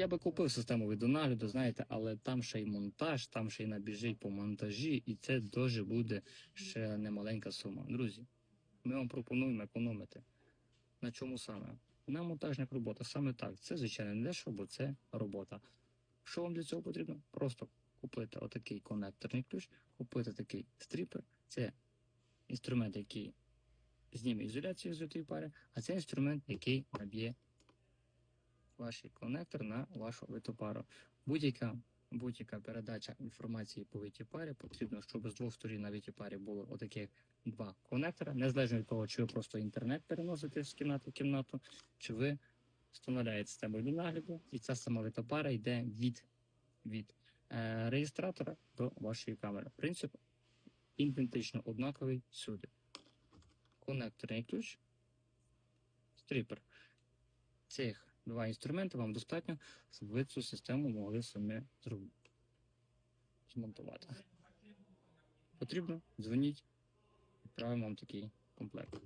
Я би купив систему відеонагляду, знаєте, але там ще й монтаж, там ще й набіжить по монтажі, і це дуже буде ще немаленька сума. Друзі, ми вам пропонуємо економити. На чому саме? На монтажних роботах. Саме так. Це, звичайно, не дешево, бо це робота. Що вам для цього потрібно? Просто купити отакий конекторний ключ, купити такий стріпер. Це інструмент, який зніме ізоляцію з лютої пари, а це інструмент, який наб'є ваш конектор на вашу виту пару. Будь-яка будь-яка передача інформації по витій парі потрібно, щоб з двох сторін на витій парі було отаких два конектора, незалежно від того, чи ви просто інтернет переносите з кімнати в кімнату, чи ви встановляєте систему до нагляду, і ця сама вита пара йде від, від е, реєстратора до вашої камери. Принцип ідентично однаковий всюди. Конекторний ключ, стріпер. Цих два інструменти вам достатньо, щоб ви цю систему могли самі зробити. Змонтувати. Потрібно, дзвоніть, відправимо вам такий комплект.